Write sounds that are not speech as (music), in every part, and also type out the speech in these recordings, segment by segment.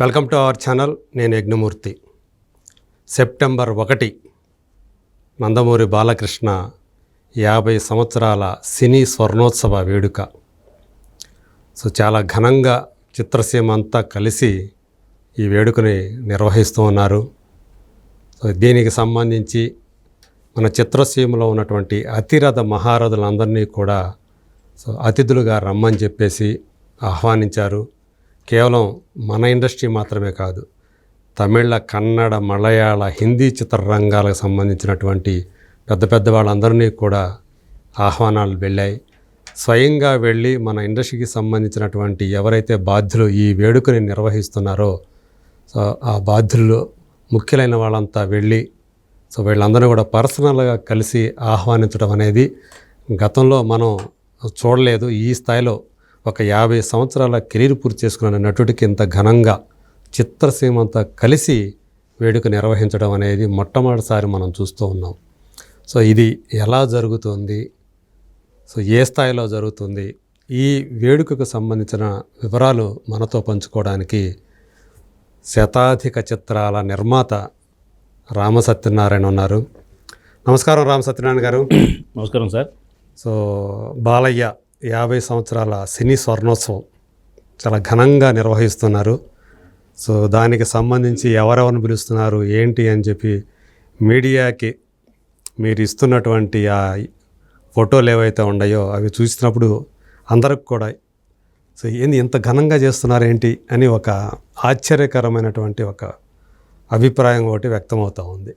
Welcome to our channel నేను Yagnamurthy. September ఒకటి నందమూరి బాలకృష్ణ యాభై సంవత్సరాల సినీ స్వర్ణోత్సవ వేడుక. సో చాలా ఘనంగా చిత్రసీమ అంతా కలిసి ఈ వేడుకని నిర్వహిస్తూ ఉన్నారు. సో దీనికి సంబంధించి మన చిత్రసీమలో ఉన్నటువంటి అతిరథ మహారథులందరినీ కూడా సో అతిథులుగా రమ్మని చెప్పేసి ఆహ్వానించారు. కేవలం మన ఇండస్ట్రీ మాత్రమే కాదు తమిళ కన్నడ మలయాళ హిందీ చిత్రరంగాలకు సంబంధించినటువంటి పెద్ద పెద్ద వాళ్ళందరినీ కూడా ఆహ్వానాలు వెళ్ళాయి. స్వయంగా వెళ్ళి మన ఇండస్ట్రీకి సంబంధించినటువంటి ఎవరైతే బాధ్యులు ఈ వేడుకని నిర్వహిస్తున్నారో సో ఆ బాధ్యులు ముఖ్యులైన వాళ్ళంతా వెళ్ళి సో వీళ్ళందరూ కూడా పర్సనల్గా కలిసి ఆహ్వానించడం అనేది గతంలో మనం చూడలేదు. ఈ స్థాయిలో ఒక యాభై సంవత్సరాల కెరీర్ పూర్తి చేసుకున్న నటుడికి ఇంత ఘనంగా చిత్రసీమంతా కలిసి వేడుక నిర్వహించడం అనేది మొట్టమొదటిసారి మనం చూస్తూ ఉన్నాం. సో ఇది ఎలా జరుగుతుంది? సో ఏ స్థాయిలో జరుగుతుంది? ఈ వేడుకకు సంబంధించిన వివరాలు మనతో పంచుకోవడానికి శతాధిక చిత్రాల నిర్మాత రామ సత్యనారాయణ ఉన్నారు. నమస్కారం రామ సత్యనారాయణ గారు. నమస్కారం సార్. సో బాలయ్య యాభై సంవత్సరాల సినీ స్వర్ణోత్సవం చాలా ఘనంగా నిర్వహిస్తున్నారు. సో దానికి సంబంధించి ఎవరెవరిని పిలుస్తున్నారు ఏంటి అని చెప్పి మీడియాకి మీరు ఇస్తున్నటువంటి ఆ ఫోటోలు ఏవైతే ఉన్నాయో అవి చూసినప్పుడు అందరికి కూడా సో ఏంది ఇంత ఘనంగా చేస్తున్నారు ఏంటి అని ఒక ఆశ్చర్యకరమైనటువంటి ఒక అభిప్రాయం ఒకటి వ్యక్తమవుతూ ఉంది.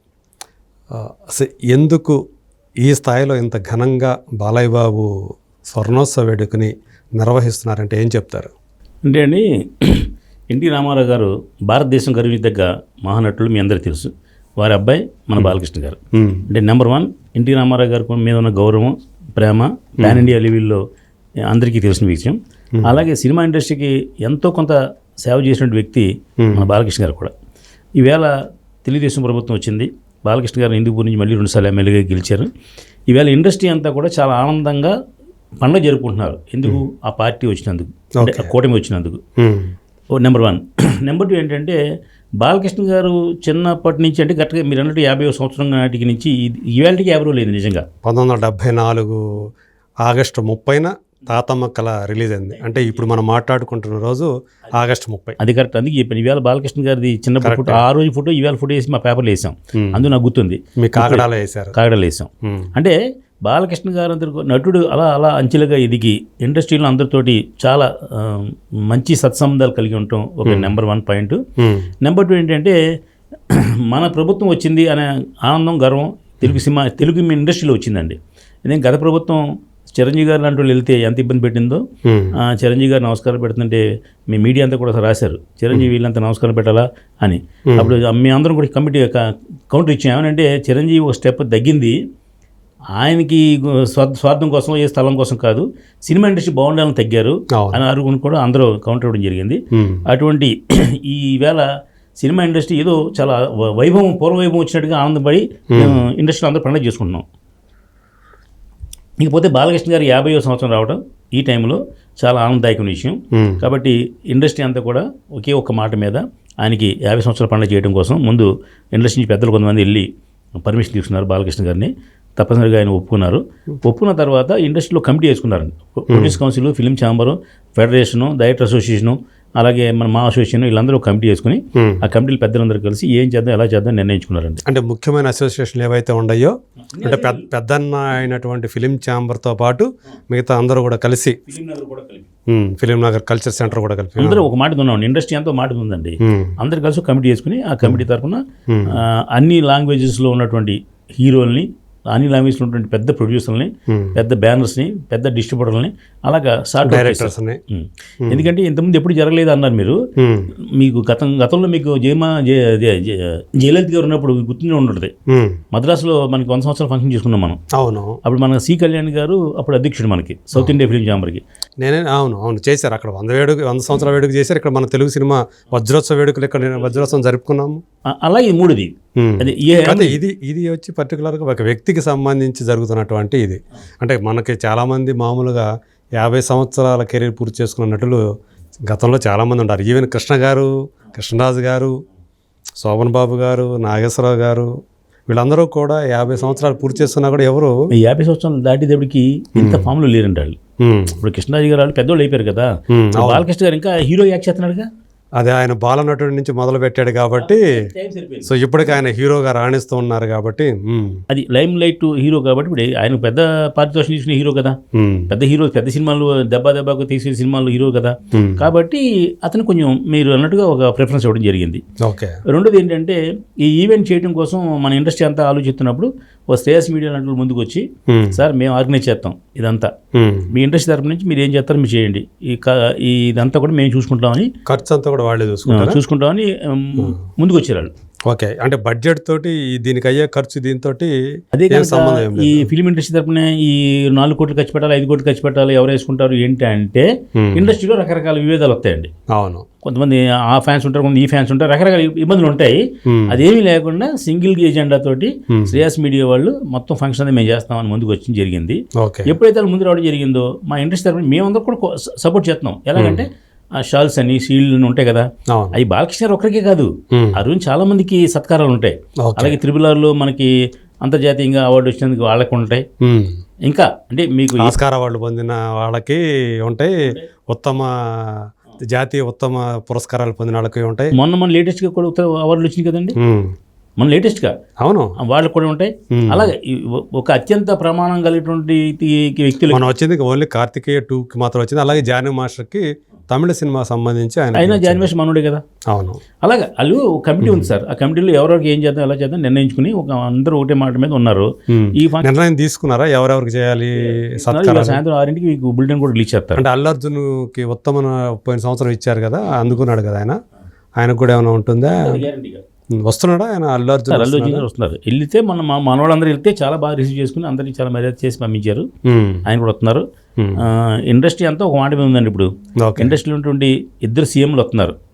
అసలు ఎందుకు ఈ స్థాయిలో ఇంత ఘనంగా బాలయ్య బాబు స్వర్ణోత్సవ వేడుకని నిర్వహిస్తున్నారంటే ఏం చెప్తారు? అంటే అండి ఎన్టీ రామారావు గారు భారతదేశం గర్వించదగ్గ మహానటులు మీ అందరికీ తెలుసు. వారి అబ్బాయి మన బాలకృష్ణ గారు. అంటే నెంబర్ వన్ ఎన్టీ రామారావు గారి మీద ఉన్న గౌరవం ప్రేమ పాన్ ఇండియా లెవెల్లో అందరికీ తెలిసిన విషయం. అలాగే సినిమా ఇండస్ట్రీకి ఎంతో కొంత సేవ చేసిన వ్యక్తి మన బాలకృష్ణ గారు కూడా. ఈవేళ తెలుగుదేశం ప్రభుత్వం వచ్చింది. బాలకృష్ణ గారు హిందూపూర్ నుంచి మళ్ళీ రెండుసార్లు ఎమ్మెల్యేగా గెలిచారు. ఈవేళ ఇండస్ట్రీ అంతా కూడా చాలా ఆనందంగా పండుగ జరుపుకుంటున్నారు. ఎందుకు? ఆ పార్టీ వచ్చినందుకు. అంటే ఆ కూటమి వచ్చినందుకు. Number one. (clears throat) నెంబర్ టూ ఏంటంటే బాలకృష్ణ గారు చిన్నప్పటి నుంచి అంటే గట్టిగా మీరు అన్నట్టు యాభై సంవత్సరం నాటికి నుంచి ఈవేళకి యాభై రోజులు లేదు నిజంగా. పంతొమ్మిది వందల డెబ్భై నాలుగు ఆగస్టు ముప్పైన తాతమ్మ కళ రిలీజ్ అయింది. అంటే ఇప్పుడు మనం మాట్లాడుకుంటున్న రోజు ఆగస్టు ముప్పై. అది కరెక్ట్. అందుకే చెప్పాను ఈవేళ బాలకృష్ణ గారిది చిన్నప్పుడు ఫోటో ఆ రోజు ఫోటో ఈవేళ ఫోటో వేసి మా పేపర్లో వేసాం. అందుకు నాకు గుర్తుంది. మీ కాకడాలో వేశారు. కాగడలు వేసాం. అంటే బాలకృష్ణ గారు అందరికీ నటుడు అలా అలా అంచెలుగా ఎదిగి ఇండస్ట్రీలో అందరితోటి చాలా మంచి సత్సంబంధాలు కలిగి ఉండటం ఒక number one point. Number two ఏంటంటే (clears throat) మన ప్రభుత్వం వచ్చింది అనే ఆనందం గర్వం తెలుగు సినిమా తెలుగు ఇండస్ట్రీలో వచ్చిందండి. ఎందుకంటే గత ప్రభుత్వం చిరంజీవి గారు లాంటి వాళ్ళు వెళ్తే ఎంత ఇబ్బంది పెట్టిందో. ఆ, చిరంజీవి గారు నమస్కారం పెడుతుంటే మీ మీడియా అంతా కూడా రాశారు. చిరంజీవి వీళ్ళంతా నమస్కారం పెట్టాలా అని. అప్పుడు మీ అందరం కూడా కమిటీ కౌంటర్ ఇచ్చాం. ఏమనంటే చిరంజీవి ఒక స్టెప్ తగ్గింది. ఆయనకి స్వార్థ కోసం ఏ స్థలం కోసం కాదు సినిమా ఇండస్ట్రీ బాగుండాలని తగ్గారు. అని అరుగుని కూడా అందరూ కౌంటర్ ఇవ్వడం జరిగింది. అటువంటి ఈ వేళ సినిమా ఇండస్ట్రీ ఏదో చాలా వైభవం పూర్వ వైభవం వచ్చినట్టుగా ఆనందపడి ఇండస్ట్రీలో అందరూ పండుగ చేసుకుంటున్నాం ఇకపోతే బాలకృష్ణ గారు యాభైవ సంవత్సరం రావడం ఈ టైంలో చాలా ఆనందదాయకమైన విషయం. కాబట్టి ఇండస్ట్రీ అంతా కూడా ఒకే ఒక్క మాట మీద ఆయనకి యాభై సంవత్సరాల పండుగ చేయడం కోసం ముందు ఇండస్ట్రీ నుంచి పెద్దలు కొంతమంది వెళ్ళి పర్మిషన్ తీసుకున్నారు బాలకృష్ణ గారిని తప్పనిసరిగా ఆయన ఒప్పుకున్నారు. ఒప్పుకున్న తర్వాత ఇండస్ట్రీలో committee వేసుకున్నారండి. Produce council film chamber federation director association అలాగే మన మా అసోసియేషన్ వీళ్ళందరూ కమిటీ వేసుకుని మ్మ్. ఆ కమిటీలు పెద్దలందరూ కలిసి ఏం చేద్దాం ఎలా చేద్దాం నిర్ణయించుకున్నారండి. అంటే ముఖ్యమైన అసోసియేషన్లు ఏవైతే ఉన్నాయో అంటే పెద్ద పెద్దన్న అయినటువంటి ఫిలిం ఛాంబర్తో పాటు మిగతా అందరూ కూడా కలిసి. ఫిలిం నగర్ కల్చర్ సెంటర్ కూడా కలిపి. అందరూ ఒక మాట ఉన్నాం ఇండస్ట్రీ అంతా మాట ఉందండి. మ్మ్. అందరు కలిసి కమిటీ వేసుకుని ఆ కమిటీ తరఫున అన్ని లాంగ్వేజెస్లో ఉన్నటువంటి హీరోల్ని అన్ని లాంగ్వేజ్లో ఉన్నటువంటి పెద్ద ప్రొడ్యూసర్ని. పెద్ద బ్యానర్స్ని పెద్ద డిస్ట్రిబ్యూటర్ని అలాగా సార్ట్ డైరెక్టర్స్ని ఎందుకంటే ఇంతకుముందు ఎప్పుడు జరగలేదు అన్నారు మీరు. మీకు గతం గతంలో మీకు జయమా జయ- జయ- జయ- జయలలిత గారు ఉన్నప్పుడు గుర్తుండే ఉంటుంది మ్మ్. మద్రాసులో మనకి వంద సంవత్సరాలు ఫంక్షన్ చేసుకున్నాం మనం. అవును. అప్పుడు మన సి కళ్యాణ్ గారు అప్పుడు అధ్యక్షుడు మనకి సౌత్ ఇండియా ఫిలిం ఛాంబర్కి నేనే అవును అవును చేశారు. అక్కడ వంద వేడుక వంద సంవత్సరాల వేడుక చేశారు. ఇక్కడ మన తెలుగు సినిమా వజ్రోత్సవ వేడుకలు ఇక్కడ నేను వజ్రోత్సవం జరుపుకున్నాము. అలా ఈ మూడుది. కాదు ఇది ఇది వచ్చి పర్టికులర్గా ఒక వ్యక్తికి సంబంధించి జరుగుతున్నటువంటి ఇది. అంటే మనకి చాలామంది మామూలుగా యాభై సంవత్సరాల కెరీర్ పూర్తి చేసుకున్న నటులు గతంలో చాలామంది ఉంటారు. ఈవెన్ కృష్ణ గారు కృష్ణరాజు గారు శోభన్ బాబు గారు నాగేశ్వరరావు గారు వీళ్ళందరూ కూడా యాభై సంవత్సరాలు పూర్తి చేస్తున్నా కూడా ఎవరు ఈ యాభై సంవత్సరాలు దాటేటప్పటికి ఇంత ఫామ్లో లేరండి వాళ్ళు ఇప్పుడు కృష్ణరాజు గారు వాళ్ళు పెద్దోళ్ళు అయిపోయారు కదా. బాలకృష్ణ గారు ఇంకా హీరో యాక్ట్ చేస్తున్నాడుగా? అదే ఆయన బాలనటుడి నుంచి మొదలు పెట్టాడు కాబట్టి సో ఇప్పటికి ఆయన హీరోగా రాణిస్తూ ఉన్నారు కాబట్టి అది లైమ్ లైట్ హీరో కాబట్టి ఇప్పుడు ఆయన పెద్ద పారితోషికం తీసుకునే హీరో కదా. పెద్ద హీరో పెద్ద సినిమాలు దెబ్బ దెబ్బకు తీసే సినిమాలు హీరో కదా. కాబట్టి అతను కొంచెం మీరు అన్నట్టుగా ఒక ప్రిఫరెన్స్ ఇవ్వడం జరిగింది. ఓకే. రెండోది ఏంటంటే ఈ ఈవెంట్ చేయడం కోసం మన ఇండస్ట్రీ అంతా ఆలోచిస్తున్నప్పుడు ఓ శ్రేయస్ మీడియా లాంటి వాళ్ళు ముందుకు వచ్చి సార్ మేము ఆర్గనైజ్ చేస్తాం ఇదంతా. మీ ఇండస్ట్రీ తరపు నుంచి మీరు ఏం చేస్తారో మీరు చేయండి. ఈ ఇదంతా కూడా మేము చూసుకుంటామని ఖర్చు అంతా కూడా వాళ్ళే చూసుకుంటారా? చూసుకుంటామని ముందుకు వచ్చారు వాళ్ళు ఓకే. అంటే బడ్జెట్ తోటి దీనికి అయ్యే ఖర్చు దీంతో అదే సంబంధం ఈ ఫిలిం ఇండస్ట్రీ తరపున ఈ నాలుగు కోట్లు ఖర్చు పెట్టాలి ఐదు కోట్లు ఖర్చు పెట్టాలి ఎవరు వేసుకుంటారు ఏంటి అంటే ఇండస్ట్రీలో రకరకాల విభేదాలు వస్తాయండి. అవును. కొంతమంది ఆ ఫ్యాన్స్ ఉంటారు కొంత ఈ ఫ్యాన్స్ ఉంటారు రకరకాల ఇబ్బందులు ఉంటాయి. అదేమీ లేకుండా సింగిల్ ఎజెండా తోటి. శ్రేయస్ మీడియా వాళ్ళు మొత్తం ఫంక్షన్ అనేది మేము చేస్తామని ముందుకు వచ్చి జరిగింది. ఎప్పుడైతే ముందు రావడం జరిగిందో మా ఇండస్ట్రీ తరపున మేమందరూ కూడా సపోర్ట్ చేస్తున్నాం. ఎలాగంటే ఆ షాల్స్ అని షీల్డ్ ఉంటాయి కదా. అవి బాలకృష్ణ ఒక్కరికే కాదు. రోజు చాలా మందికి సత్కారాలు ఉంటాయి. అలాగే త్రిపులార్లో మనకి అంతర్జాతీయంగా అవార్డు వచ్చినందుకు వాళ్ళకు ఉంటాయి. ఇంకా అంటే మీకు ఆస్కార్ అవార్డు పొందిన వాళ్ళకి ఉంటాయి. ఉత్తమ జాతీయ ఉత్తమ పురస్కారాలు పొందిన వాళ్ళకి ఉంటాయి. మొన్న మన లేటెస్ట్గా కూడా అవార్డులు వచ్చినాయి కదండి. మన లేటెస్ట్గా అవును. వాళ్ళకు కూడా ఉంటాయి. అలాగే ఒక అత్యంత ప్రమాణం కలిగినటువంటి వ్యక్తులు మనం వచ్చింది ఓన్లీ కార్తికేయ టూకి మాత్రం వచ్చింది. అలాగే జానీ మాస్టర్కి తమిళ సినిమా సంబంధించి ఆయన అయినా జాన్వేష్ మనోడే కదా? అవును. అలాగే వాళ్ళు ఒక కమిటీ ఉంది సార్. ఆ కమిటీలో ఎవరెవరికి ఏం చేద్దాం ఎలా చేద్దాం నిర్ణయించుకుని ఒక అందరూ ఒకటే మాట మీద ఉన్నారు. ఈ నిర్ణయం తీసుకున్నారా? ఎవరెవరికి చేయాలి? సాయంత్రం ఆరింటికి మీకు బులెటిన్ కూడా రిలీజ్ చేస్తారు. అంటే అల్లు అర్జున్కి ఉత్తమ పోయిన సంవత్సరం ఇచ్చారు కదా అందుకున్నాడు కదా ఆయన. ఆయనకు కూడా ఏమైనా ఉంటుందా? వస్తున్నాడా? ఆయన అల్లు అర్జున్ అల్లు అర్జున్ వస్తున్నారు. వెళ్తే మన మా మనవాళ్ళందరూ వెళ్తే చాలా బాగా రిసీవ్ చేసుకుని అందరినీ చాలా మర్యాద చేసి పంపించారు. ఆయన కూడా వస్తున్నారు. ఇండస్ట్రీ అంతా ఒక మాట మీద ఉందండి ఇప్పుడు. ఇండస్ట్రీలో ఉన్నటువంటి ఇద్దరు సీఎంలు వస్తున్నారు.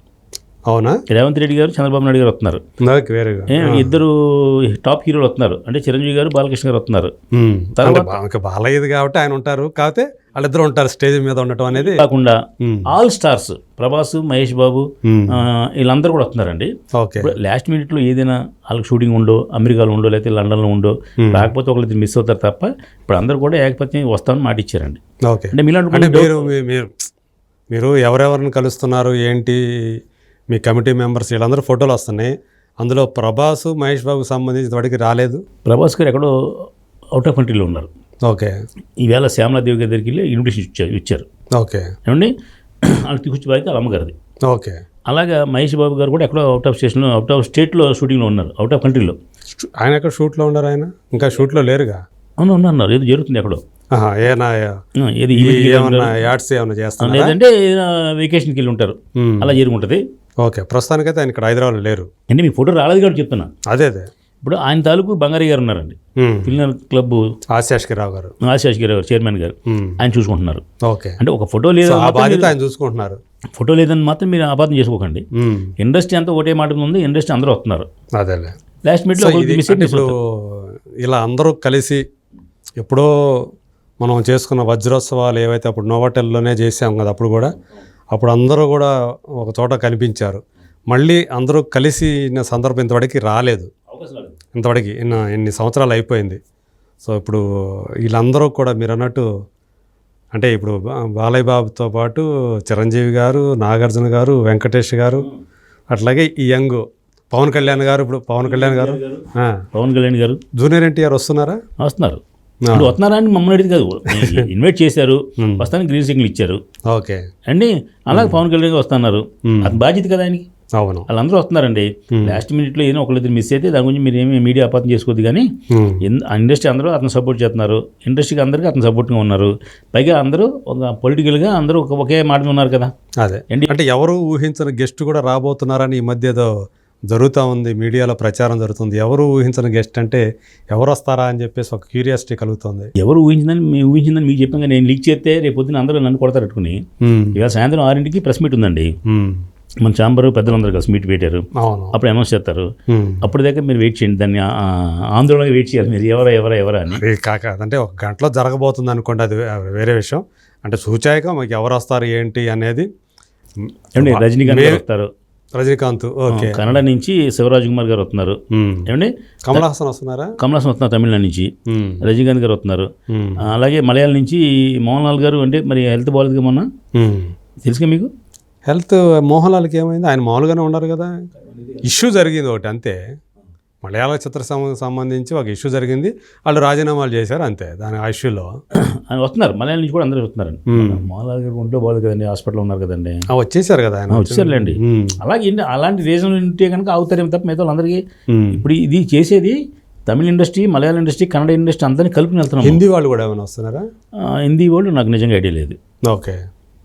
అవునా? రేవంత్ రెడ్డి గారు చంద్రబాబు నాయుడు గారు వస్తున్నారు. ఇద్దరు టాప్ హీరోలు వస్తున్నారు. అంటే చిరంజీవి గారు బాలకృష్ణ గారు వస్తున్నారు. బాలయ్యది కాబట్టి ఆయన ఉంటారు. కాకపోతే వాళ్ళిద్దరు ఉంటారు స్టేజ్ మీద ఉండటం అనేది. కాకుండా ఆల్ స్టార్స్ ప్రభాస్ మహేష్ బాబు వీళ్ళందరూ కూడా వస్తున్నారండి. లాస్ట్ మినిట్లో ఏదైనా వాళ్ళకి షూటింగ్ ఉండో అమెరికాలో ఉండో లేకపోతే లండన్లో ఉండో Hmm. రాకపోతే ఒకళ్ళు మిస్ అవుతారు తప్ప ఇప్పుడు అందరూ కూడా ఏకపత్యం వస్తామని మాట ఇచ్చారండి. ఓకే. అంటే మీరు మీరు మీరు ఎవరెవరిని కలుస్తున్నారు ఏంటి మీ కమిటీ మెంబర్స్ వీళ్ళందరూ ఫోటోలు వస్తున్నాయి. అందులో ప్రభాస్ మహేష్ బాబుకి సంబంధించి వాడికి రాలేదు. ప్రభాస్ గారు ఎక్కడో అవుట్ ఆఫ్ కంట్రీలో ఉన్నారు. ఓకే. ఈవేళ శ్యామలాదేవి గారి దగ్గరికి వెళ్ళి ఇన్విటేషన్ ఇచ్చారు ఇచ్చారు. ఓకే. ఏమండి? వాళ్ళకి తీసుకొచ్చి బాధ్యత వాళ్ళ అమ్మగారిది. ఓకే. అలాగా మహేష్ బాబు గారు కూడా ఎక్కడో అవుట్ ఆఫ్ స్టేషన్లో అవుట్ ఆఫ్ స్టేట్లో షూటింగ్లో ఉన్నారు. అవుట్ ఆఫ్ కంట్రీలో ఆయన ఎక్కడ షూట్లో ఉన్నారు ఆయన? ఇంకా షూట్లో లేరుగా? అవును ఉన్నారు అన్నారు. ఏదో జరుగుతుంది ఎక్కడో. ఏది ఏమన్నా. యాడ్స్ ఏమన్నా లేదంటే వెకేషన్కి వెళ్ళి ఉంటారు. అలా జరుగుంటుంది. ఓకే ప్రస్తుతానికైతే ఆయన ఇక్కడ హైదరాబాద్లో లేరు. అంటే మీ ఫోటో రాలేదు కాబట్టి చెప్తున్నా. అదే అదే. ఇప్పుడు ఆయన తాలూకు బంగారీ గారు ఉన్నారండి. ఫిల్నర్ క్లబ్ ఆశాష్కి రావు గారు. ఆశాష్ గారు చైర్మన్ గారు. ఆయన చూసుకుంటున్నారు. ఓకే. అంటే ఒక ఫోటో మీరు- ఆయన చూసుకుంటున్నారు. ఫోటో లేదని మాత్రం మీరు అపార్థం చేసుకోకండి. ఇండస్ట్రీ అంతా ఒకటే మాట ఉంది ఇండస్ట్రీ అందరూ వస్తున్నారు. అదేలే లాస్ట్ అంటే ఇప్పుడు ఇలా అందరూ కలిసి ఎప్పుడో మనం చేసుకున్న వజ్రోత్సవాలు ఏవైతే అప్పుడు నోవాటెల్లోనే చేసాం కదా అప్పుడు కూడా అప్పుడు అందరూ కూడా ఒక చోట కనిపించారు. మళ్ళీ అందరూ కలిసి ఉన్న సందర్భం ఇంతవరకు రాలేదు. ఇంతవరకు ఇన్న ఎన్ని సంవత్సరాలు అయిపోయింది. సో ఇప్పుడు వీళ్ళందరూ కూడా మీరు అన్నట్టు అంటే ఇప్పుడు బాలయ్య బాబుతో పాటు చిరంజీవి గారు నాగార్జున గారు వెంకటేష్ గారు అట్లాగే ఈ యంగ్ పవన్ కళ్యాణ్ గారు ఇప్పుడు పవన్ కళ్యాణ్ గారు. పవన్ కళ్యాణ్ గారు. జూనియర్ ఎన్టీఆర్ వస్తున్నారా? వస్తున్నారు. ఇప్పుడు వస్తున్నారా అని మమ్మల్ని అడిగింది కాదు. (laughs) ఇన్వైట్ చేశారు. వస్తానికి గ్రీన్ సిగ్నల్ ఇచ్చారు. ఓకే. అండి అలాగే పవన్ కళ్యాణ్ వస్తున్నారు. అది బాధ్యత కదా ఆయనకి? అవును. వాళ్ళందరూ వస్తున్నారండి. లాస్ట్ మినిట్లో ఏదైనా ఒకళ్ళిద్దరు మిస్ అయితే దాని గురించి మీరు ఏమి మీడియా అపార్థం చేసుకోవద్దు కానీ ఇండస్ట్రీ అందరూ అతను సపోర్ట్ చేస్తున్నారు. ఇండస్ట్రీకి అందరికీ అతను సపోర్ట్గా ఉన్నారు. పైగా అందరూ ఒక పొలిటికల్గా అందరూ ఒక మాట ఉన్నారు కదా. అదే? అంటే ఎవరు ఊహించని గెస్ట్ కూడా రాబోతున్నారని ఈ మధ్య ఏదో జరుగుతూ ఉంది మీడియాలో ప్రచారం జరుగుతుంది. ఎవరు ఊహించని గెస్ట్ అంటే ఎవరు వస్తారా అని చెప్పేసి ఒక క్యూరియాసిటీ కలుగుతుంది. ఎవరు ఊహించిందని మీ ఊహించిందని మీకు చెప్పాం నేను లీక్ చేస్తే రేపు పొద్దున అందరూ నన్ను కొడతారు పెట్టుకుని ఇవాళ సాయంత్రం ఆరింటికి ప్రెస్ మీట్ ఉందండి. మన చాంబర్ పెద్దలందరూ కలిసి మీట్ పెట్టారు. అప్పుడు అనౌన్స్ చేస్తారు. అప్పుడు దాకా మీరు వెయిట్ చేయండి దాన్ని ఆ- ఆ- ఆందోళనగా వెయిట్ చేయాలి. మీరు ఎవరా ఎవరా ఎవరా అని. కాక అంటే ఒక గంటలో జరగబోతుంది అనుకోండి అది వేరే విషయం. అంటే సూచాయక మాకు ఎవరు వస్తారు ఏంటి అనేది రజనీకాంత్ వస్తారు. రజనీకాంత్ ఓకే. కన్నడ నుంచి శివరాజ్ కుమార్ గారు వస్తున్నారు. ఏమండి? కమల్ హాసన్ వస్తున్నారా? కమల్ హాసన్ వస్తున్నారు తమిళనాడు నుంచి. రజనీకాంత్ గారు వస్తున్నారు. అలాగే మలయాళం నుంచి మోహన్ లాల్ గారు అంటే మరి హెల్త్ బాగాలేదు మొన్న. తెలుసుగా మీకు? హెల్త్ మోహన్ లాల్కి ఏమైంది? ఆయన మామూలుగానే ఉన్నారు కదా. ఇష్యూ జరిగింది ఒకటి అంతే. మలయాళ చిత్ర సంబంధించి ఒక ఇష్యూ జరిగింది. వాళ్ళు రాజీనామాలు చేశారు అంతే దాని ఆ ఇష్యూలో. (clears throat) ఆయన వస్తున్నారు. మలయాళం నుంచి కూడా అందరూ వస్తున్నారండి. మోహన్ లాల్ గారు ఉంటే బాగాలేదు కదండి హాస్పిటల్లో ఉన్నారు కదండి. ఆ, వచ్చేసారు కదా ఆయన. వచ్చారులేండి. అలాగే అలాంటి రీజన్ ఉంటే కనుక అవుతారేమో తప్ప మిగతా వాళ్ళందరికీ మ్మ్. ఇప్పుడు ఇది చేసేది Tamil industry Malayalam industry Kannada industry అందరినీ కలుపుని వెళ్తున్నాం హిందీ వాళ్ళు కూడా ఏమైనా వస్తున్నారా? హిందీ వాళ్ళు నాకు నిజంగా ఐడియా లేదు. ఓకే.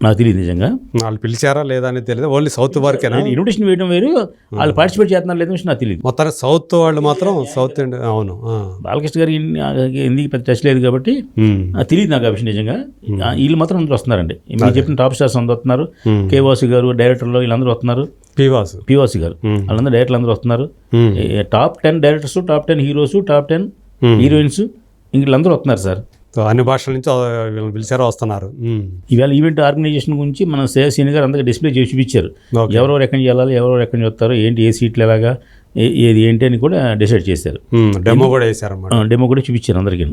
నాకు తెలియదు నిజంగా. వాళ్ళు పిలిచారా లేదా అని తెలియదు. Only south వరకేనా? ఇన్విటేషన్ వేయడం వేరు. వాళ్ళు పార్టిసిపేట్ చేస్తున్నారు లేదో నాకు తెలియదు మొత్తానికి సౌత్ వాళ్ళు మాత్రం సౌత్ అవును. బాలకృష్ణ ఆ, హిందీకి పెద్ద టచ్ లేదు కాబట్టి తెలియదు నాకు ఆ విషయం నిజంగా. వీళ్ళు మాత్రం అందరూ వస్తున్నారండి. మీరు చెప్పిన టాప్ స్టార్స్ అందరూ వస్తున్నారు. కేవాసి గారు డైరెక్టర్లు వీళ్ళందరూ వస్తున్నారు. పీవాసు. పివాసి గారు. వాళ్ళందరూ డైరెక్టర్లు అందరూ వస్తున్నారు. Top ten directors top ten heroes top ten. Heroines ఇంక వీళ్ళందరూ వస్తున్నారు సార్ అన్ని భాషల నుంచి వీళ్ళని పిలిచారు వస్తున్నారు. ఈవేళ ఈవెంట్ ఆర్గనైజేషన్ గురించి మన సేవ సీని గారు అందరికీ డిస్ప్లే చేసి చూపించారు. ఎవరెవరు ఎక్కడి వెళ్ళాలి ఎవరెవరు ఎక్కడి నుంచి వస్తారు ఏంటి ఏ సీట్లు ఎలాగా ఏది ఏంటి అని కూడా డిసైడ్ చేశారు. డెమో కూడా వేశారన్నమాట. డెమో కూడా చూపించారు అందరికీ.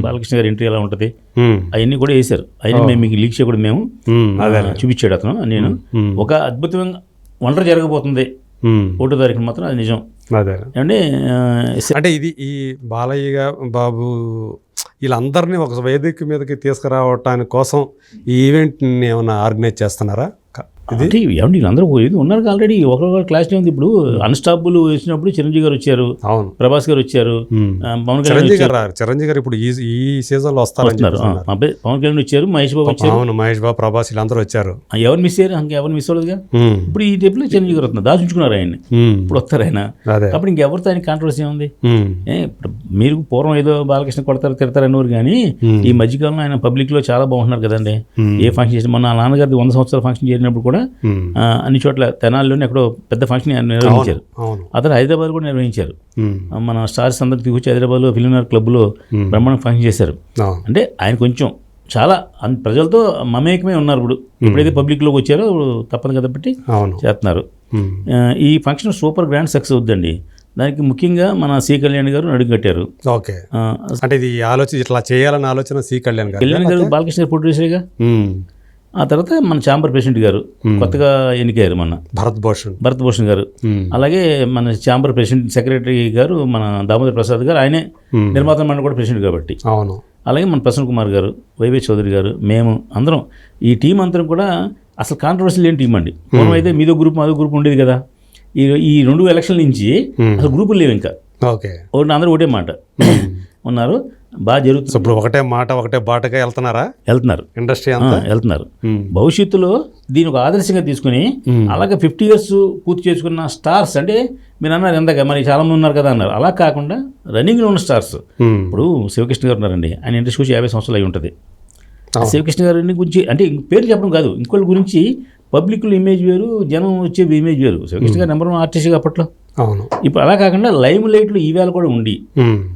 బాలకృష్ణ గారి ఎంట్రీ ఎలా ఉంటుంది. అవన్నీ కూడా వేశారు. అవన్నీ మేము మీకు లీక్ చేయకూడదు మేము. చూపించాడు అతను నేను. ఒక అద్భుతమైన వండర్ జరగబోతుంది. ఒకటో తారీఖున మాత్రం అది నిజం. అదే అంటే ఇది ఈ బాలయ్య బాబు వీళ్ళందరినీ ఒక వేదిక మీదకి తీసుకురావటానికి కోసం ఈ ఈవెంట్ని ఏమైనా ఆర్గనైజ్ చేస్తున్నారా? అంటే ఏమండి వీళ్ళందరూ ఇది ఉన్నారు ఆల్రెడీ ఒకరికొకరు క్లాస్ ఉంది. ఇప్పుడు అన్స్టాపుల్ వచ్చినప్పుడు చిరంజీవి గారు వచ్చారు అవును. ప్రభాస్ గారు వచ్చారు పవన్ కళ్యాణ్ చిరంజీవి గారు రారు. చిరంజీవి గారు ఇప్పుడు ఈ సీజన్లో ఆ, చెప్తున్నారు. అబ్బాయి పవన్ కళ్యాణ్ వచ్చారు మహేష్ బాబు వచ్చారు. అవును మహేష్ బాబు ప్రభాస్ వీళ్ళందరూ వచ్చారు. ఎవరు మిస్ అయ్యారు? ఇంకా ఎవరు మిస్ అవ్వలేదుగా. ఇప్పుడు ఈ టైప్లో చిరంజీవి గారు వస్తున్నారు. దాచుకున్నారు ఆయన్ని. మ్మ్. ఇప్పుడు వస్తారు ఆయన. కాబట్టి ఇంకెవరితో ఆయన కాంట్రవర్సీ ఉంది మ్మ్. ఏ, ఇప్పుడు మీరు పూర్వం ఏదో బాలకృష్ణ కొడతారు తిడతారు అనేవారు కానీ. ఈ మధ్యకాలంలో ఆయన పబ్లిక్లో చాలా బాగుంటున్నారు కదండి. ఏ ఫంక్షన్ చేసిన మొన్న ఆ నాన్నగారిది వంద సంవత్సరాల ఫంక్షన్ చేసినప్పుడు కూడా ఆ, అన్ని చోట్ల తెనాలిలోనే ఎక్కడో పెద్ద ఫంక్షన్ నిర్వహించారు. అతను హైదరాబాద్ కూడా నిర్వహించారు. మన స్టార్స్ అందరికి తీసుకొచ్చి హైదరాబాద్లో ఫిలింనగర్ క్లబ్లో బ్రహ్మాండం ఫంక్షన్ చేశారు. అంటే ఆయన కొంచెం చాలా ప్రజలతో మమేకమే ఉన్నారు ఇప్పుడు. ఎప్పుడైతే పబ్లిక్లోకి వచ్చారో ఇప్పుడు తప్పదు కాబట్టి అవును. చేస్తున్నారు. ఈ ఫంక్షన్ సూపర్ గ్రాండ్ సక్సెస్ అవుద్దండి. దానికి ముఖ్యంగా మన సి కళ్యాణ్ గారు అడుగు కట్టారు. ఓకే. అంటే ఇది ఆలోచన ఇట్లా చేయాలని ఆలోచన సి కళ్యాణ్ గారు కళ్యాణ్ గారు బాలకృష్ణ ప్రొడ్యూసర్గా. ఆ తర్వాత మన ఛాంబర్ ప్రెసిడెంట్ గారు కొత్తగా ఎన్నికయ్యారు మన భరత్ భూషణ్. భరత్ భూషణ్ గారు. అలాగే మన ఛాంబర్ ప్రెసిడెంట్ సెక్రటరీ గారు మన దామోదర్ ప్రసాద్ గారు ఆయనే. నిర్మాత మండలి కూడా ప్రెసిడెంట్ కాబట్టి. అవును. అలాగే మన ప్రసన్న కుమార్ గారు వైవే చౌదరి గారు మేము అందరం ఈ టీం అందరం కూడా అసలు కాంట్రవర్సీ లేని టీం అండి. పూర్వం అయితే మీదో గ్రూప్ మాదో గ్రూప్ ఉండేది కదా. ఈ ఈ రెండు ఎలక్షన్ నుంచి. అసలు గ్రూపులు లేవు ఇంకా. ఓకే. అందరూ ఒకటే మాట. ఉన్నారు. బాగా జరుగుతుంది. ఇప్పుడు ఒకటే మాట ఒకటే బాటగా వెళ్తున్నారా? వెళ్తున్నారు. ఇండస్ట్రీ అంతా? వెళ్తున్నారు. భవిష్యత్తులో దీని ఒక ఆదర్శంగా తీసుకుని. అలాగే ఫిఫ్టీ ఇయర్స్ పూర్తి చేసుకున్న స్టార్స్ అంటే మీరు అన్నారు ఎందాక మరి చాలా మంది ఉన్నారు కదా అన్నారు. అలా కాకుండా రన్నింగ్లో ఉన్న స్టార్స్. ఇప్పుడు శివకృష్ణ గారు ఉన్నారండి. ఆయన ఇండస్ట్రీ వచ్చి యాభై సంవత్సరాలు అయి ఉంటుంది. శివకృష్ణ గారిని గురించి అంటే పేరు చెప్పడం కాదు. ఇంకోళ్ళ గురించి పబ్లిక్లో ఇమేజ్ వేరు జనం వచ్చే ఇమేజ్ వేరు. శివకృష్ణ గారు నెంబర్ వన్ ఆర్టిస్ట్ అప్పట్లో. అవును. ఇప్పుడు అలా కాకుండా లైమ్ లైట్లు ఈవేళ కూడా ఉండి.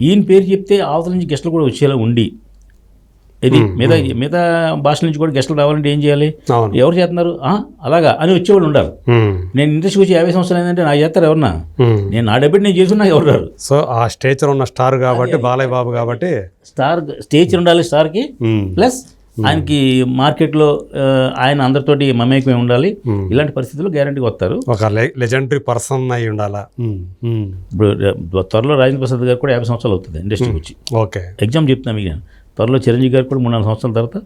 ఈయన పేరు చెప్తే అవతల నుంచి గెస్టులు కూడా వచ్చేలా ఉండి ఇది మిగతా మిగతా భాషల నుంచి కూడా గెస్టులు రావాలంటే ఏం చేయాలి? ఎవరు చేస్తున్నారు? "ఆ, అలాగా అని వచ్చేవాళ్ళు ఉండాలి. నేను ఇండస్ట్రీకి వచ్చి యాభై సంవత్సరాలు ఏంటంటే నాకు చేస్తారు ఎవరన్నా. నేను నా డెబిట్ నేను చేసుకున్నా ఎవరు రారు? సో ఆ స్టేచర్ ఉన్న స్టార్ కాబట్టి బాలయ్య బాబు కాబట్టి స్టార్ స్టేజ్ ఉండాలి స్టార్కి. ప్లస్ ఆయనకి మార్కెట్లో ఆయన అందరితోటి మమేకమే ఉండాలి. ఇలాంటి పరిస్థితుల్లో గ్యారంటీగా వస్తారు. ఒక లెజెండరీ పర్సన్ అయి ఉండాలా. ఇప్పుడు త్వరలో రాజేంద్ర ప్రసాద్ గారు కూడా యాభై సంవత్సరాలు అవుతుంది ఇండస్ట్రీకి వచ్చి. ఓకే. ఎగ్జామ్ చెప్తున్నా మీకు నేను. త్వరలో చిరంజీవి గారు కూడా మూడు నాలుగు సంవత్సరాల తర్వాత.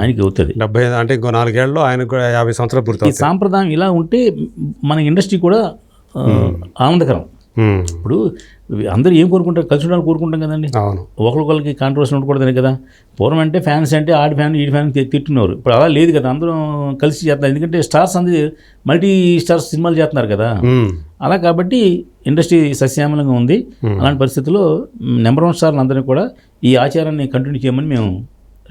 ఆయనకి అవుతుంది. డెబ్బై అంటే ఇంకో నాలుగేళ్ళు ఆయనకు కూడా యాభై సంవత్సరాలు పూర్తి సాంప్రదాయం ఇలా ఉంటే మన ఇండస్ట్రీ కూడా ఆనందకరం. ఇప్పుడు అందరూ ఏం కోరుకుంటారు? కలిసి ఉండాలని కోరుకుంటాం కదండి. అవును. ఒకరికొకరికి కాంట్రవర్సీ ఉండకూడదని కదా. పూర్వం అంటే ఫ్యాన్స్ అంటే ఆడి ఫ్యాన్ ఈ ఫ్యాన్ తిట్టున్నారు ఇప్పుడు అలా లేదు కదా. అందరం కలిసి చేస్తున్నారు ఎందుకంటే స్టార్స్ అందరి మల్టీ స్టార్స్ సినిమాలు చేస్తున్నారు కదా. అలా కాబట్టి ఇండస్ట్రీ సస్యామలంగా ఉంది. అలాంటి పరిస్థితుల్లో నెంబర్ వన్ స్టార్లు అందరినీ కూడా ఈ ఆచారాన్ని కంటిన్యూ చేయమని మేము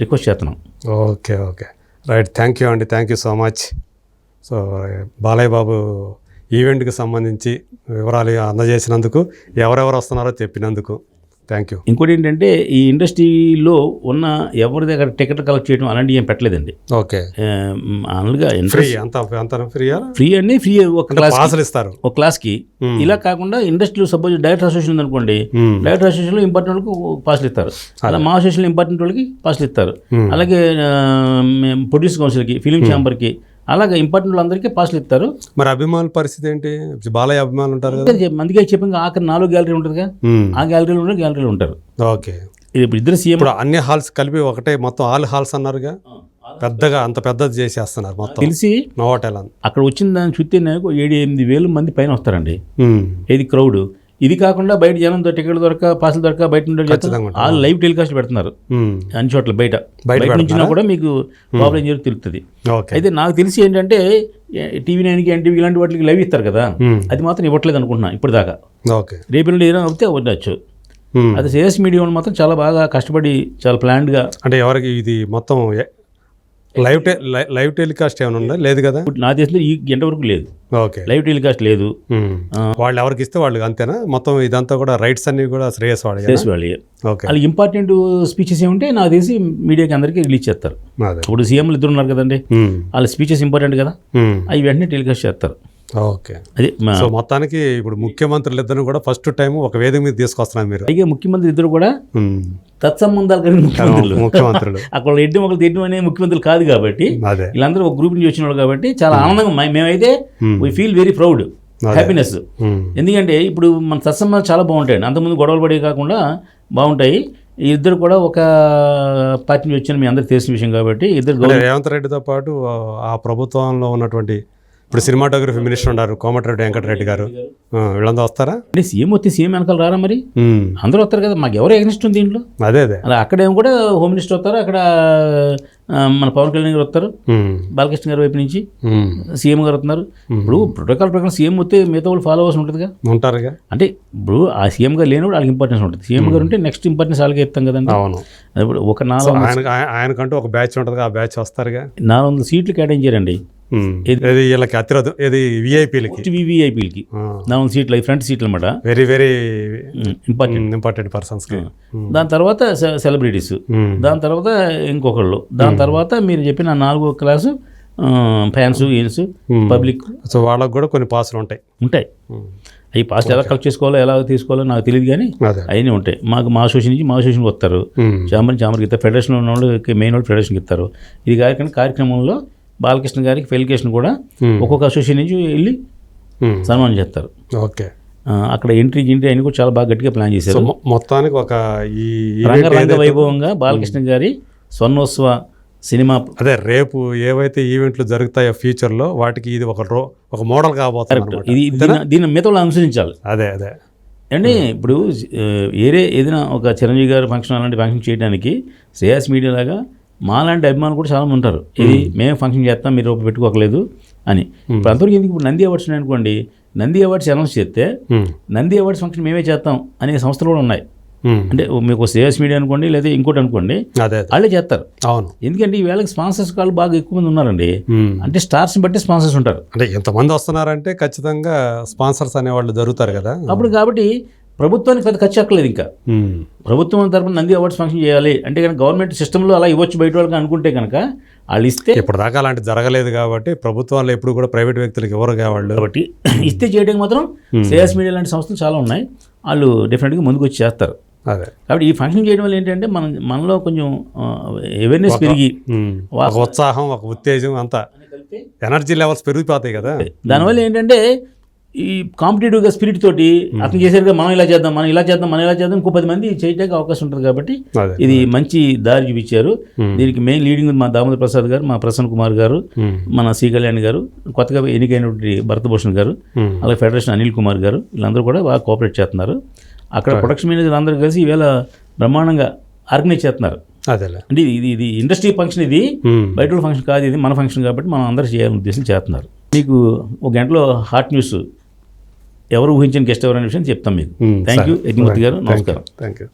రిక్వెస్ట్ చేస్తున్నాం. Okay okay. Right. Thank you అండి. Thank you so much. So Balayya Babu ఈవెంట్కి సంబంధించి వివరాలు అందజేసినందుకు ఎవరెవరు వస్తున్నారో చెప్పినందుకు. థ్యాంక్ యూ ఇంకోటి ఏంటంటే ఈ ఇండస్ట్రీలో ఉన్న ఎవరి దగ్గర టికెట్ కలెక్ట్ చేయడం అలాంటివి ఏం పెట్టలేదండి. ఓకే. మామూలుగా ఫ్రీ ఇంట్రెస్ట్ అంత అంత ఫ్రీయా? ఫ్రీ అండి ఫ్రీ ఒక క్లాస్ ఇస్తారు. ఒక క్లాస్కి. ఇలా కాకుండా ఇండస్ట్రీలో suppose director association Hmm. Director అసోసియేషన్లో ఇంపార్టెంట్ వాళ్ళకి పాస్లు ఇస్తారు. అలా మా అసోసియేషన్ ఇంపార్టెంట్ వాళ్ళకి పాస్లు ఇస్తారు. అలాగే ప్రొడ్యూస్ కౌన్సిల్కి ఫిలిం ఛాంబర్కి అలాగే ఇంపార్టెంట్ వాళ్ళందరికీ పాస్లు ఇస్తారు. మరి అభిమానుల పరిస్థితి ఏంటి? బాలయ్య అభిమానులు ఉంటారు అందుకే చెప్పిన ఆఖరి నాలుగు గ్యాలరీ ఉంటుందిగా. ఆ గ్యాలరీలో ఉండే గ్యాలరీలో ఉంటారు. ఓకే. ఇది ఇప్పుడు ఇద్దరు సీఎం ఇప్పుడు అన్ని హాల్స్ కలిపి ఒకటే మొత్తం ఆల్ హాల్స్ అన్నారుగా? పెద్దగా అంత పెద్దది చేసేస్తున్నారు మొత్తం. తెలిసి నోవాటెల్ అక్కడ వచ్చిన దాన్ని చూస్తే నాకు ఏడు ఎనిమిది వేలు మంది పైన వస్తారండి. ఇది క్రౌడ్. ఇది కాకుండా బయట జనం టికెట్ దొరక పాసులు దొరక బయట నుండి. వాళ్ళు లైవ్ టెలికాస్ట్ పెడుతున్నారు. అన్ని చోట్ల బయట. బయట నుంచి కూడా మీకు ప్రాబ్లం తెలుస్తుంది ఓకే. అయితే నాకు తెలిసి ఏంటంటే టీవీ నైన్కి ఎన్టీవీ ఇలాంటి వాటికి లైవ్ ఇస్తారు కదా. అది మాత్రం ఇవ్వట్లేదు అనుకుంటున్నా ఇప్పటిదాకా. ఓకే. రేపు ఎల్లుండి ఏదైనా అవుతే ఉండొచ్చు. అది సేఎస్ మీడియా మాత్రం చాలా బాగా కష్టపడి చాలా ప్లాన్డ్గా అంటే ఎవరికి ఇది మొత్తం లైవ్ లైవ్ టెలికాస్ట్ ఏమైనా ఉందా? లేదు కదా? నా దేశంలో ఈ గంట వరకు లేదు. ఓకే. లైవ్ టెలికాస్ట్ లేదు. వాళ్ళు ఎవరికి ఇస్తే వాళ్ళు అంతేనా? మొత్తం ఇదంతా కూడా రైట్స్ అన్ని కూడా శ్రేయస్ వాడు చేసి వాళ్ళు ఓకే. వాళ్ళు ఇంపార్టెంట్ స్పీచెస్ ఏముంటే నాకు తెలిసి మీడియాకి అందరికీ రిలీజ్ చేస్తారు. ఇప్పుడు సీఎంలు ఇద్దరు ఉన్నారు కదండి. వాళ్ళ స్పీచెస్ ఇంపార్టెంట్ కదా. అవి వెంటనే టెలికాస్ట్ చేస్తారు. ఓకే. అదే సో మొత్తానికి ఇప్పుడు ముఖ్యమంత్రులు ఇద్దరు కూడా ఫస్ట్ టైం ఒక వేదిక మీద తీసుకొస్తున్నారు మీరు. పైగా ముఖ్యమంత్రి ఇద్దరు కూడా. తత్సంబంధాలు కలిగిన ముఖ్యమంత్రులు. ముఖ్యమంత్రులు. (laughs) అక్కడ ఎడ్డి మొక్కలు తిట్టడం అనే ముఖ్యమంత్రులు కాదు కాబట్టి వీళ్ళందరూ ఒక గ్రూప్ నుంచి వచ్చిన వాళ్ళు కాబట్టి చాలా ఆనందంగా మేమైతే we feel very proud happiness. ఎందుకంటే ఇప్పుడు మన సత్సంబంధాలు చాలా బాగుంటాయండి. అంతకుముందు గొడవలు పడే కాకుండా బాగుంటాయి. ఇద్దరు కూడా ఒక పార్టీ వచ్చిన మీ అందరికి తెలిసిన విషయం కాబట్టి ఇద్దరు రేవంత్ రెడ్డితో పాటు ఆ ప్రభుత్వంలో ఉన్నటువంటి ఇప్పుడు సినిమాటోగ్రఫీ మినిస్టర్ ఉన్నారు కోమటిరెడ్డి వెంకటరెడ్డి గారు. వీళ్ళంతా వస్తారా? అంటే సీఎం వస్తే సీఎం వెనకాల రారా మరి. అందరూ వస్తారు కదా మాకు ఎవరు ఎగ్నిస్ట్ ఉంది దీంట్లో? అదే అదే. అక్కడేమో కూడా హోమ్ మినిస్టర్ వస్తారు అక్కడ మన పవన్ కళ్యాణ్ గారు వస్తారు. బాలకృష్ణ గారి వైపు నుంచి. సీఎం గారు వస్తున్నారు. ఇప్పుడు ప్రోటోకాల్ ప్రకారం సీఎం వస్తే మిగతా వాళ్ళు ఫాలో అవ్వాల్సి ఉంటుందిగా. ఉంటారుగా అంటే ఇప్పుడు ఆ సీఎం గారు లేనివాడు వాళ్ళకి ఇంపార్టెన్స్ ఉంటుంది. సీఎం గారు ఉంటే నెక్స్ట్ ఇంపార్టెన్స్ వాళ్ళకి ఇస్తాం కదండి. అవును. ఇప్పుడు ఒక నాలుగు ఆయన ఆయన- ఆయనకంటూ ఒక బ్యాచ్ ఉంటుంది ఆ బ్యాచ్ వస్తారుగా. నాలుగు వందల సీట్లు కేటాయించారండి. ఇది వీళ్ళకి అతిరథం ఇది విఐపీలకి వివిఐపీలకి నాలుగు సీట్లు ఫ్రంట్ సీట్లు అనమాట వెరీ వెరీ ఇంపార్టెంట్ ఇంపార్టెంట్ పర్సన్స్కి దాని తర్వాత సెలబ్రిటీస్ దాని తర్వాత ఇంకొకళ్ళు. దాని తర్వాత మీరు చెప్పిన నాలుగో క్లాసు ఫ్యాన్స్ ఈన్స్ పబ్లిక్ సో వాళ్ళకి కూడా కొన్ని పాసులు ఉంటాయి. ఉంటాయి. అవి పాస్ట్ ఎలా కలెక్ట్ చేసుకోవాలో ఎలా తీసుకోవాలో నాకు తెలియదు కానీ అవన్నీ ఉంటాయి. మాకు మా అసోసియేషన్ నుంచి మా అసోసియేషన్కి వస్తారు. చాంబర్ చాంబర్కి ఇస్తారు. ఫెడరేషన్ ఉన్న వాళ్ళకి మెయిన్ వాళ్ళు ఫెడరేషన్కి ఇస్తారు. ఇది కార్యక్రమం కార్యక్రమంలో బాలకృష్ణ గారికి ఫెలికేషన్ కూడా. ఒక్కొక్క అసోసియేషన్ నుంచి వెళ్ళి. సన్మానం చేస్తారు. ఓకే. అక్కడ ఎంట్రీ గింట్రీ అని కూడా చాలా బాగా గట్టిగా ప్లాన్ చేశారు. మొత్తానికి ఒక ఈ రంగరంగ వైభవంగా బాలకృష్ణ గారి స్వర్ణోత్సవ సినిమా అదే రేపు ఏవైతే ఈవెంట్లు జరుగుతాయో ఫ్యూచర్లో వాటికి ఇది ఒక రో ఒక మోడల్ కాబోతుంది ఇది దీని దీని మిగతా అనుసరించాలి. అదే అదే. అంటే ఇప్పుడు ఏరే ఏదైనా ఒక చిరంజీవి గారి ఫంక్షన్ అలాంటి ఫంక్షన్ చేయడానికి శ్రేయాస్ మీడియా లాగా మాలాంటి అభిమానులు కూడా చాలా మంది ఉంటారు. ఇది మేము. ఫంక్షన్ చేస్తాం మీరు రూపాయి పెట్టుకోకలేదు అని. ఇప్పుడు అంతవరకు ఎందుకు ఇప్పుడు నంది అవార్డ్స్ అనుకోండి నంది అవార్డ్స్ అనౌన్స్ చేస్తే. నంది అవార్డ్స్ ఫంక్షన్ మేమే చేస్తాం అనే సంస్థలు కూడా ఉన్నాయి. అంటే మీకు శ్రేయాస్ మీడియా అనుకోండి లేదా ఇంకోటి అనుకోండి వాళ్ళే చేస్తారు. అవును. ఎందుకంటే ఈ వేళకి స్పాన్సర్స్ వాళ్ళు బాగా ఎక్కువ మంది ఉన్నారండి. అంటే స్టార్స్ని బట్టి స్పాన్సర్స్ ఉంటారు. అంటే ఎంతమంది వస్తున్నారంటే ఖచ్చితంగా స్పాన్సర్స్ అనేవాళ్ళు జరుగుతారు కదా. అప్పుడు కాబట్టి ప్రభుత్వానికి పెద్ద ఖర్చు అక్కర్లేదు ఇంకా. ప్రభుత్వం తరపున నంది అవార్డ్స్ ఫంక్షన్ చేయాలి. అంటే కనుక గవర్నమెంట్ సిస్టంలో అలా ఇవ్వచ్చు బయట వాళ్ళకి అనుకుంటే కనుక వాళ్ళు ఇస్తే ఇప్పటిదాకా అలాంటి జరగలేదు కాబట్టి ప్రభుత్వాలు ఎప్పుడు కూడా ప్రైవేట్ వ్యక్తులకు ఇవ్వరు వాళ్ళు. కాబట్టి (clears throat) ఇస్తే చేయడానికి మాత్రం సేల్స్ మీడియా లాంటి సంస్థలు చాలా ఉన్నాయి. వాళ్ళు డెఫినెట్గా ముందుకు వచ్చి చేస్తారు. అదే. కాబట్టి ఈ ఫంక్షన్ చేయడం వల్ల ఏంటంటే మనం మనలో కొంచెం అవేర్నెస్ పెరిగి ఉత్సాహం ఒక ఉత్తేజం అంతా ఎనర్జీ లెవెల్స్ పెరిగిపోతాయి కదా. దానివల్ల ఏంటంటే ఈ కాంపిటేటివ్గా స్పిరిట్ తోటి అతను చేసేదిగా మనం ఇలా చేద్దాం మనం ఇలా చేద్దాం మనం ఇలా చేద్దాం ఇంకో పది మంది చేయడానికి అవకాశం ఉంటుంది కాబట్టి ఇది మంచి దారి చూపించారు. దీనికి మెయిన్ లీడింగ్ మా దామోదర్ ప్రసాద్ గారు మా ప్రసన్న కుమార్ గారు. మన సి కళ్యాణ్ గారు కొత్తగా ఎన్నికైనటువంటి భరతభూషణ్ గారు. అలాగే ఫెడరేషన్ అనిల్ కుమార్ గారు వీళ్ళందరూ కూడా బాగా కోఆపరేట్ చేస్తున్నారు. అక్కడ ప్రొడక్షన్ మేనేజర్ అందరూ కలిసి ఈవేళ బ్రహ్మాండంగా ఆర్గనైజ్ చేస్తున్నారు. అంటే ఇది ఇది ఇండస్ట్రీ ఫంక్షన్ ఇది. బయట ఫంక్షన్ కాదు ఇది మన ఫంక్షన్ కాబట్టి మనం అందరూ చేయాలని ఉద్దేశం చేస్తున్నారు. మీకు ఒక గంటలో హాట్ న్యూస్ ఎవరు ఊహించిన గెస్ట్ ఎవరనే విషయం చెప్తాం మీకు. థ్యాంక్ యూ సరే. యజ్ఞమూర్తి గారు. నమస్కారం థ్యాంక్ యూ